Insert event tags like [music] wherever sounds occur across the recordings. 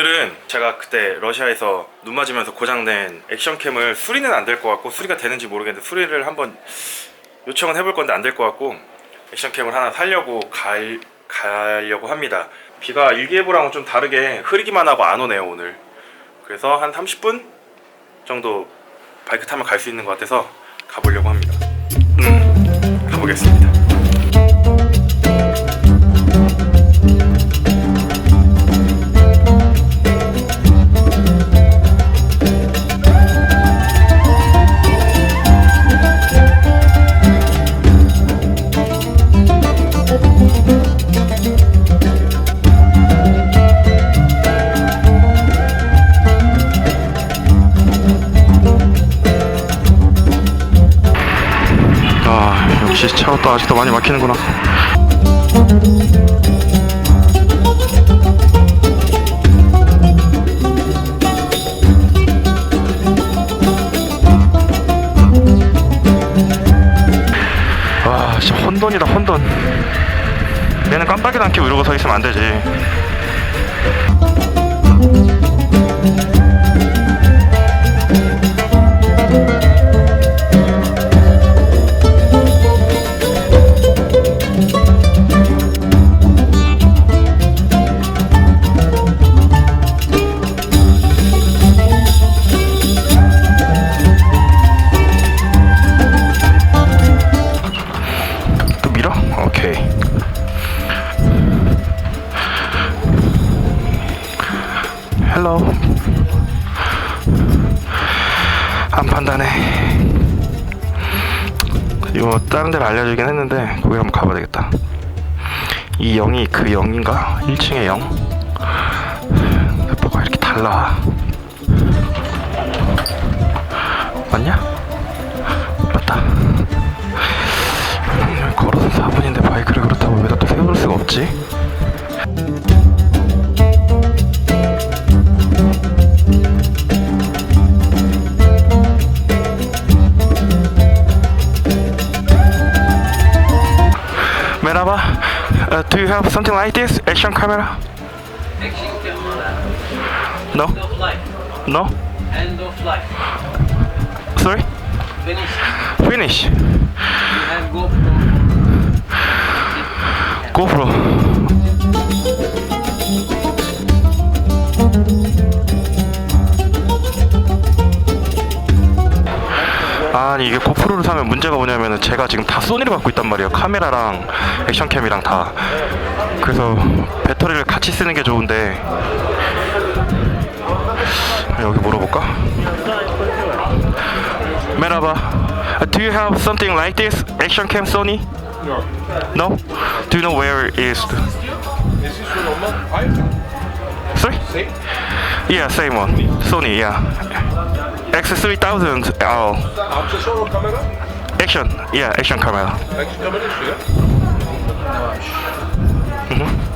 오늘은 제가 그때 러시아에서 눈 맞으면서 고장낸 액션캠을 수리는 안 될 것 같고 수리가 되는지 모르겠는데 수리를 한번 요청은 해볼 건데 안 될 것 같고 액션캠을 하나 사려고 갈, 가려고 합니다. 비가 일기예보랑은 좀 다르게 흐리기만 하고 안 오네요 오늘. 그래서 한 30분 정도 바이크 타면 갈 수 있는 것 같아서 가보려고 합니다. 음, 가보겠습니다 차가 또 아직도 많이 막히는구나. 와 진짜 혼돈이다 혼돈. 얘는 깜빡이도 안 켜고 이러고 서 있으면 안 되지 이거 다른 데로 알려주긴 했는데 거기 한번 가봐야 되겠다 이 0이 그 0인가? 1층의 0? 뭐가 이렇게 달라 맞냐? 맞다 음, 걸어서 4분인데 바이크를 그렇다고 여기다 또 세울 수가 없지? Have something like this? Action camera? Action camera. No? End of life. No? End of life. Sorry? Finish. Finish. You have GoPro. GoPro. 아니 이게 고프로를 사면 문제가 뭐냐면은 제가 지금 다 소니를 갖고 있단 말이에요 카메라랑 액션캠이랑 다 그래서 배터리를 같이 쓰는 게 좋은데 여기 물어볼까? 메라바 Do you have something like this? Action cam Sony? No. Do you know where it is? This is your normal iPhone. Sorry? Same. Yeah, same one. Sony, yeah. Nexus 3000 al. Abi bir. Action. Yeah, action camera. Action kamera istiyor. Ne mm-hmm. varmış?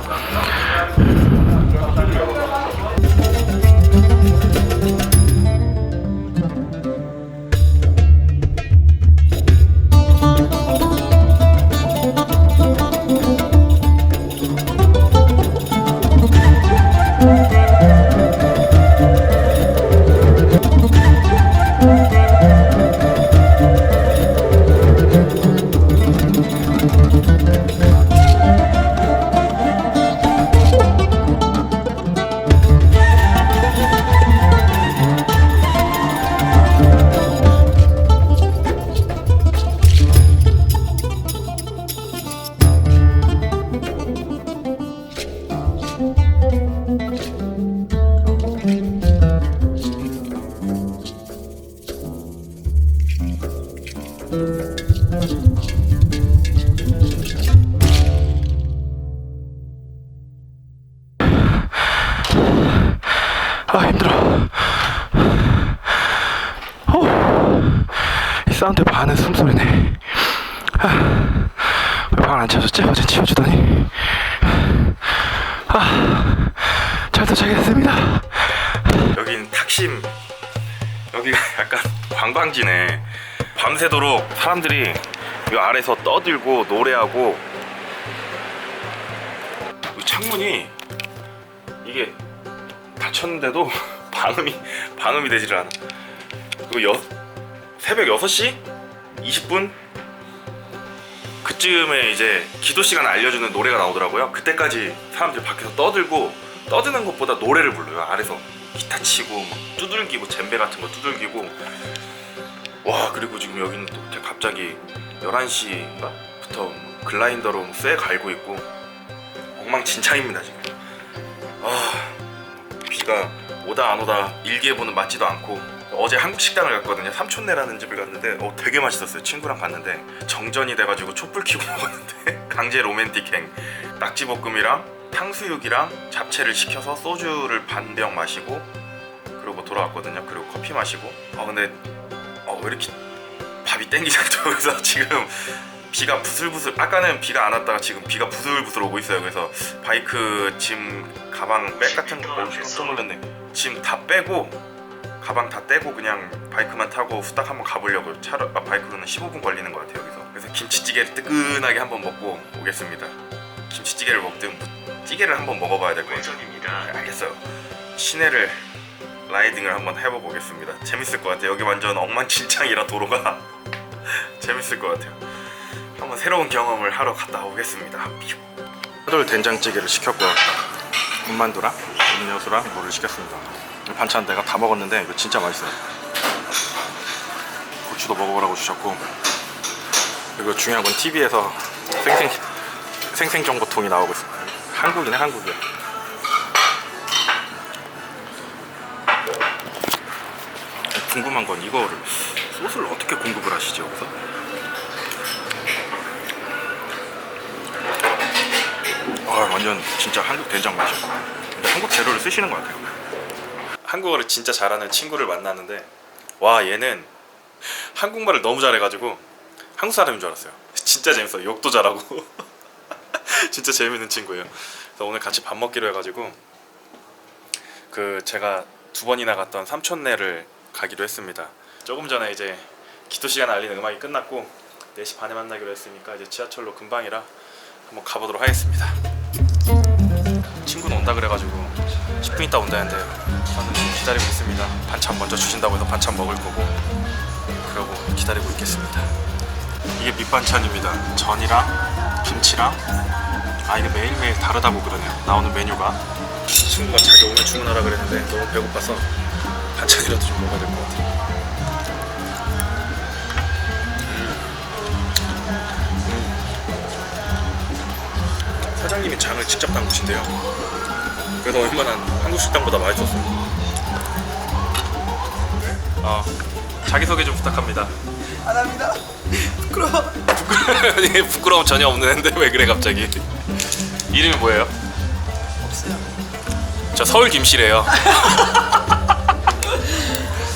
아 힘들어. 어, 이 사운드 숨 밤새도록 사람들이 이 아래서 떠들고 노래하고 이 창문이 이게 닫혀 쳤는데도 [laughs] 방음이 방음이 되지를 않아. 그리고 여, 새벽 6시 20분 그쯤에 이제 기도 시간 알려주는 노래가 나오더라고요. 그때까지 사람들이 밖에서 떠들고 떠드는 것보다 노래를 불러요. 아래서 기타 치고 막 두들기고 젬베 같은 거 두들기고 와 그리고 지금 여기는 또 갑자기 11시인가부터 글라인더로 쇠 갈고 있고 엉망진창입니다 지금. 아 비가 오다 안 오다 일기예보는 맞지도 않고 어제 한국 식당을 갔거든요. 삼촌네라는 집을 갔는데 어 되게 맛있었어요. 친구랑 갔는데 정전이 돼가지고 촛불 켜고 [laughs] 먹었는데 강제 로맨틱행. 낙지볶음이랑 탕수육이랑 잡채를 시켜서 소주를 반 병 마시고 그러고 돌아왔거든요. 그리고 커피 마시고. 아 근데 어, 왜 이렇게 밥이 땡기지 않죠 [laughs] 그래서 지금 비가 부슬부슬 아까는 비가 안 왔다가 지금 비가 부슬부슬 오고 있어요. 그래서 바이크 짐 가방 백 같은 거 어우, 깜짝 놀랐네. 짐 다 빼고 가방 다 떼고 그냥 바이크만 타고 후딱 한번 가보려고 차로 아, 바이크로는 15분 걸리는 것 같아요 여기서. 그래서 김치찌개를 뜨끈하게 한번 먹고 오겠습니다. 김치찌개를 먹든 뭐 찌개를 한번 먹어봐야 될 것 같아요. 네, 알겠어요. 시내를 라이딩을 한번 해보고 오겠습니다. 재밌을 것 같아요. 여기 완전 엉망진창이라 도로가 [laughs] 재밌을 것 같아요. 한번 새로운 경험을 하러 갔다 오겠습니다. 차돌 된장찌개를 시켰고요. 군만두랑 음료수랑 물을 시켰습니다. 반찬 내가 다 먹었는데 이거 진짜 맛있어요. 고추도 먹어보라고 주셨고 그리고 중요한 건 TV에서 생생 생생 정보통이 나오고 있습니다. 한국이네 한국이야 궁금한 건 이거를 소스를 어떻게 공급을 하시지 여기서? 아 완전 진짜 한국 된장 맛이야. 근데 한국 재료를 쓰시는 것 같아요. 한국어를 진짜 잘하는 친구를 만났는데 와 얘는 한국말을 너무 잘해가지고 한국 사람인 줄 알았어요. 진짜 재밌어. 욕도 잘하고 [laughs] 진짜 재밌는 친구예요. 그래서 오늘 같이 밥 먹기로 해가지고 그 제가 두 번이나 갔던 삼촌네를 가기로 했습니다. 조금 전에 이제 기도 시간 알리는 음악이 끝났고 4시 반에 만나기로 했으니까 이제 지하철로 금방이라 한번 가보도록 하겠습니다. 친구는 온다 그래가지고 10분 있다 온다는데 저는 기다리고 있습니다. 반찬 먼저 주신다고 해서 반찬 먹을 거고 그러고 기다리고 있겠습니다. 이게 밑반찬입니다. 전이랑 김치랑 아 이게 매일매일 다르다고 그러네요. 나오는 메뉴가 친구가 자기 오늘 주문하라 그랬는데 너무 배고파서 반찬이라도 좀 먹어야 될 것 같아요. 사장님이 장을 직접 담그신대요. 그래서 웬만한 한국 식당보다 맛있었어요. 어, 자기소개 좀 부탁합니다. 안 합니다. 부끄러워. 부끄러... [laughs] 부끄러움 전혀 없는데 왜 그래 갑자기? 이름이 뭐예요? 없어요. 저 서울 김씨래요. [laughs]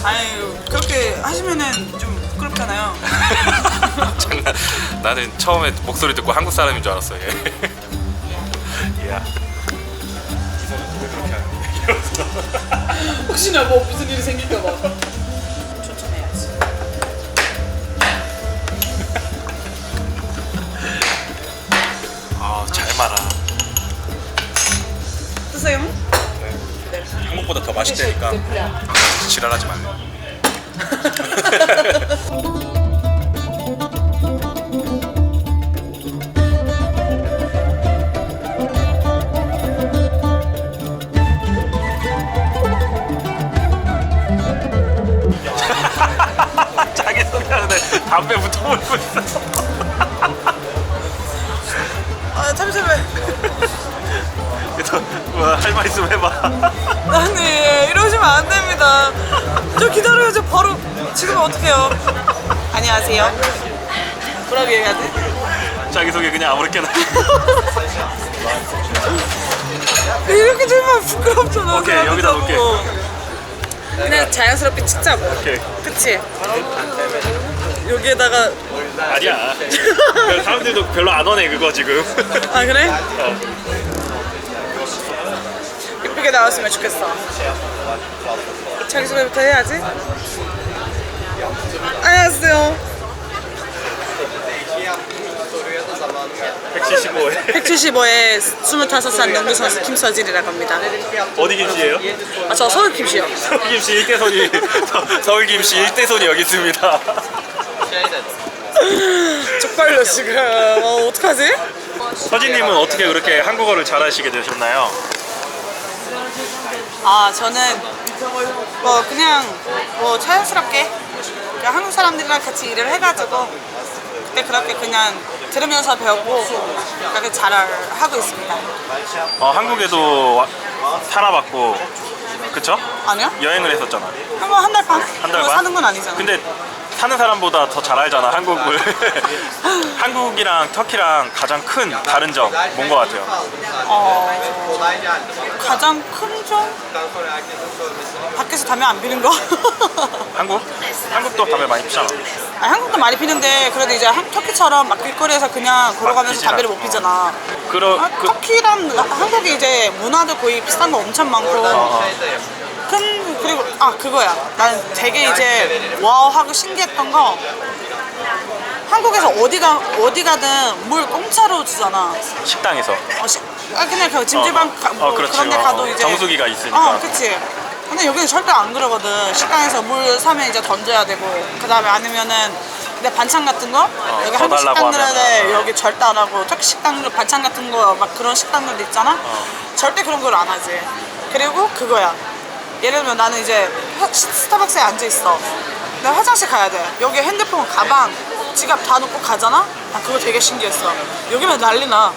아니 그렇게 하시면은 좀 부끄럽잖아요. [laughs] 장난. 나는 처음에 목소리 듣고 한국 사람인 줄 알았어. 얘. 야. 기사는 왜 그렇게 하는 혹시나 뭐 무슨 일이 생길까 봐. 아, 잘 말아. 드세요. 네. 한국보다 더 맛있다니까 지랄하지 말래. [laughs] 자기 담배 붙어버리고 있어. 아 잠시만. [laughs] 할 말 있으면 해봐. 아니 이러시면 안 됩니다. 저 기다려야죠. 바로 지금 어떡해요? 안녕하세요. 뭐라고 얘기하지? 자기 소개 그냥 아무렇게나. [laughs] 이렇게 들면 부끄럽잖아. 오케이, 사람들 여기다. 놓을게. 그냥 자연스럽게 찍자고. 오케이. 그치? 여기에다가 아니야. [laughs] 사람들도 별로 안 원해 그거 지금. 아 그래? 어. 예쁘게 나왔으면 좋겠어. 자기소개부터 해야지. 안녕하세요. 175에 175에 25살 농구 선수 김서진이라고 합니다. 어디 김씨예요? 아, 저 서울 김씨요. 서울 김씨 일대 손이 서- 서울 김씨 일대 손이 여기 있습니다. 쪽팔려 지금. 어, 어떡하지? 서진님은 어떻게 그렇게 한국어를 잘하시게 되셨나요? 아, 저는 뭐 그냥 뭐 자연스럽게 그냥 한국 사람들이랑 같이 일을 해가지고 그때 그렇게 그냥 들으면서 배우고 그렇게 잘 하고 있습니다. 어, 한국에도 와- 살아봤고 그쵸? 아니요? 여행을 했었잖아. 한 번 한 달 반? 한달 그거 반? 사는 건 아니잖아. 근데 사는 사람보다 더 잘 알잖아 한국을. [laughs] 한국이랑 터키랑 가장 큰 다른 점 뭔 것 같아요? 어, 가장 큰 점? 밖에서 담배 안 피는 거? [laughs] 한국? 한국도 담배 많이 피잖아. 아니, 한국도 많이 피는데 그래도 이제 한- 터키처럼 막 길거리에서 그냥 걸어가면서 피진 담배를 못 않- 피잖아. 그러 아, 그 터키랑 한국이 이제 문화도 거의 비슷한 거 엄청 많고 큰 그리고 아 그거야 나는 되게 이제 와우 하고 신기했던 거 한국에서 어디가 어디 가든 물 공짜로 주잖아 식당에서 어, 시, 아 그냥 그 찜질방 가, 뭐 어, 그렇지. 그런 데 어, 가도 어. 이제 정수기가 있으니까. 어 그치 근데 여기는 절대 안 그러거든 식당에서 물 사면 이제 던져야 되고 그 다음에 아니면은 근데 반찬 같은 거 여기 더 한국 달라고 하면. 여기 절대 안 하고 터키 식당들 반찬 같은 거 막 그런 식당들도 있잖아 어. 절대 그런 걸 안 하지 그리고 그거야 예를 들면 나는 이제 화- 스타벅스에 앉아 있어. 나 화장실 가야 돼. 여기 핸드폰 가방 지갑 다 놓고 가잖아? 나 그거 되게 신기했어. 여기면 난리나.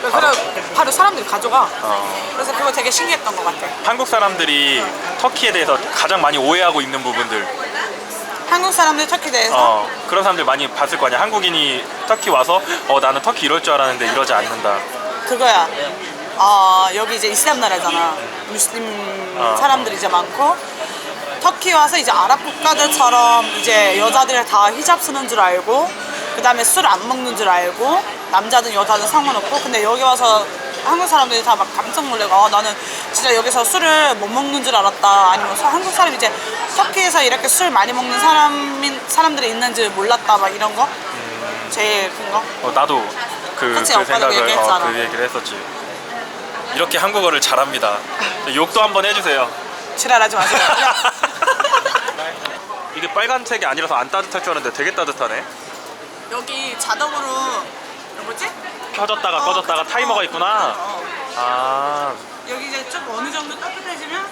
그래 바로 사람들이 가져가. 어, 그래서 그거 되게 신기했던 것 같아. 한국 사람들이 터키에 대해서 가장 많이 오해하고 있는 부분들. 한국 사람들 터키 대해서? 어, 그런 사람들 많이 봤을 거 아니야. 한국인이 터키 와서 어 나는 터키 이럴 줄 알았는데 이러지 않는다. 그거야 아 여기 이제 이슬람 나라잖아 무슬림 어. 사람들이 이제 많고 터키 와서 이제 아랍 국가들처럼 이제 여자들 다 히잡 쓰는 줄 알고 그 다음에 술 안 먹는 줄 알고 남자든 여자든 상관없고 근데 여기 와서 한국 사람들이 다막 깜짝 놀래고 아, 나는 진짜 여기서 술을 못 먹는 줄 알았다 아니면 서- 한국 사람이 이제 터키에서 이렇게 술 많이 먹는 사람인 사람들이 있는지 몰랐다 막 이런 거 제일 큰 거. 어, 나도 그, 그치, 그 오빠도 생각을 어, 얘기했잖아. 그 얘기를 했었지 이렇게 한국어를 잘합니다 욕도 한번 해주세요 지랄하지 마세요. [laughs] 이게 빨간색이 아니라서 안 따뜻할 줄 알았는데 되게 따뜻하네 여기 자동으로 뭐지? 켜졌다가 어, 꺼졌다가 그치. 타이머가 어, 있구나 어. 아 여기 이제 좀 어느 정도 따뜻해지면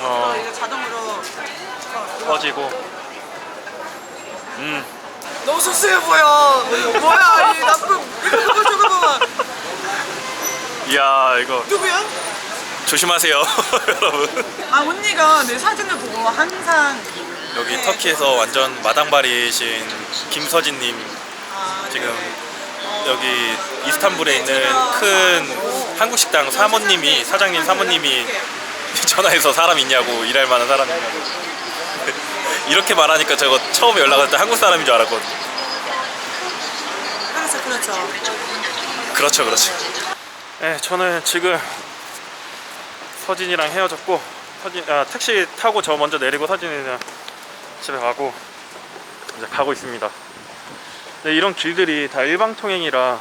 어. 또 이제 자동으로 어, 이거. 꺼지고 음 너무 섭섭해 보여. 뭐야 이 나쁜 이거 저거 봐봐. 이야 이거 누구야? 조심하세요 [laughs] 여러분. 아 언니가 내 사진을 보고 항상 여기 네. 터키에서 완전 마당발이신 김서진님. 아, 지금 어, 여기 이스탄불에 있는 큰 한국 식당 사모님이 사장님. 사모님이 [laughs] 전화해서 사람 있냐고 일할 만한 사람 있냐고. [laughs] 이렇게 말하니까 저거 처음에 연락할 때 한국 사람인 줄 알았거든 그렇죠 그렇죠. 그렇죠 그렇죠 네 저는 지금 서진이랑 헤어졌고 서진 아, 택시 타고 저 먼저 내리고 서진이랑 집에 가고 이제 가고 있습니다. 네, 이런 길들이 다 일방통행이라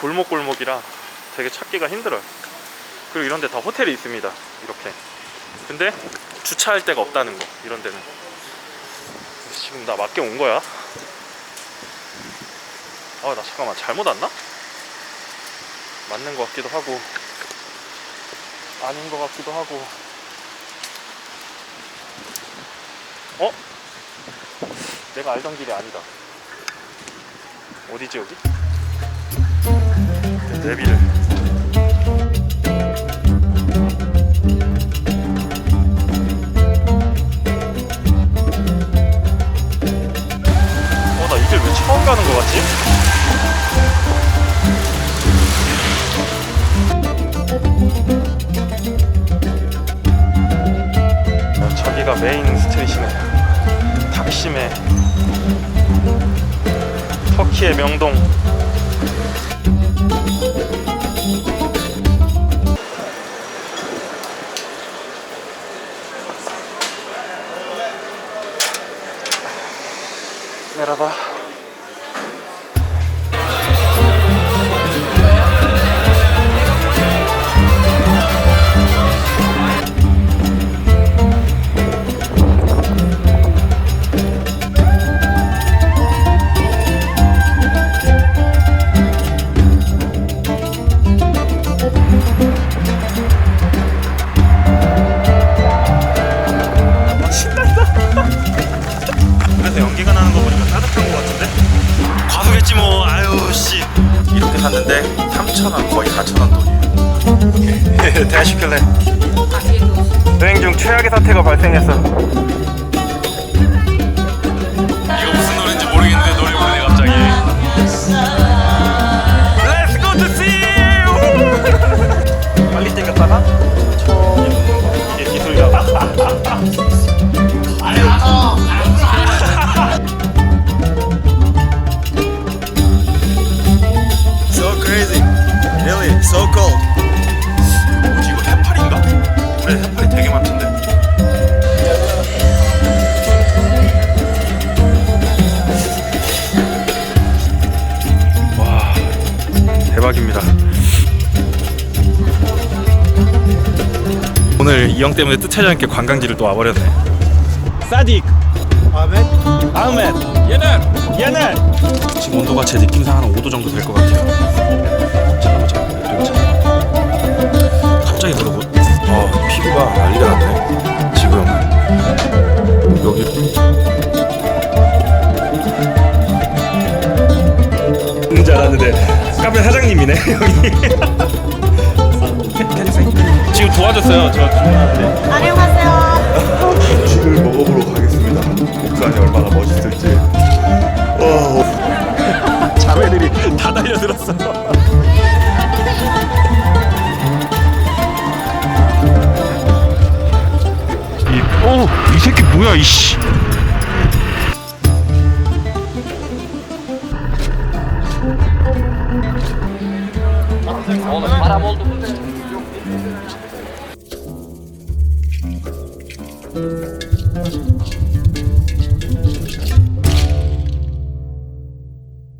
골목골목이라 되게 찾기가 힘들어요. 그리고 이런 데 다 호텔이 있습니다 이렇게. 근데 주차할 데가 없다는 거 이런 데는. 지금 나 맞게 온 거야 아 나 잠깐만 잘못 왔나? 맞는 것 같기도 하고 아닌 것 같기도 하고 어? 내가 알던 길이 아니다 어디지 여기? 내비를 어나 이 길 왜 처음 가는 것 같지? 어, 저기가 메인 스트릿이네. 탁심의 터키의 명동 샀는데 3,000원 거의 4,000원 돈이에요. [laughs] 대시킬래 여행 네. 아, 예, 중 최악의 사태가 발생했어 이형 때문에 뜻하지 않게 관광지를 또 와버렸네. 사딕. 아멘. 아멘. 예날 예날 지금 온도가 제 느낌상 한 5도 정도 될 것 같아요. 찾아보자 어떻게 찾아 갑자기 그러고? 어 피부가 난리가 났네. 지금. 여기. 줄 알았는데 카페 사장님이네 여기 [laughs] 지금 도와줬어요 저 주문하는데 안녕하세요. [laughs] 음식을 먹어보러 가겠습니다. 목산이 얼마나 멋있을지. [laughs] 자매들이 다 달려들었어 이, 오, 이 새끼 뭐야 이씨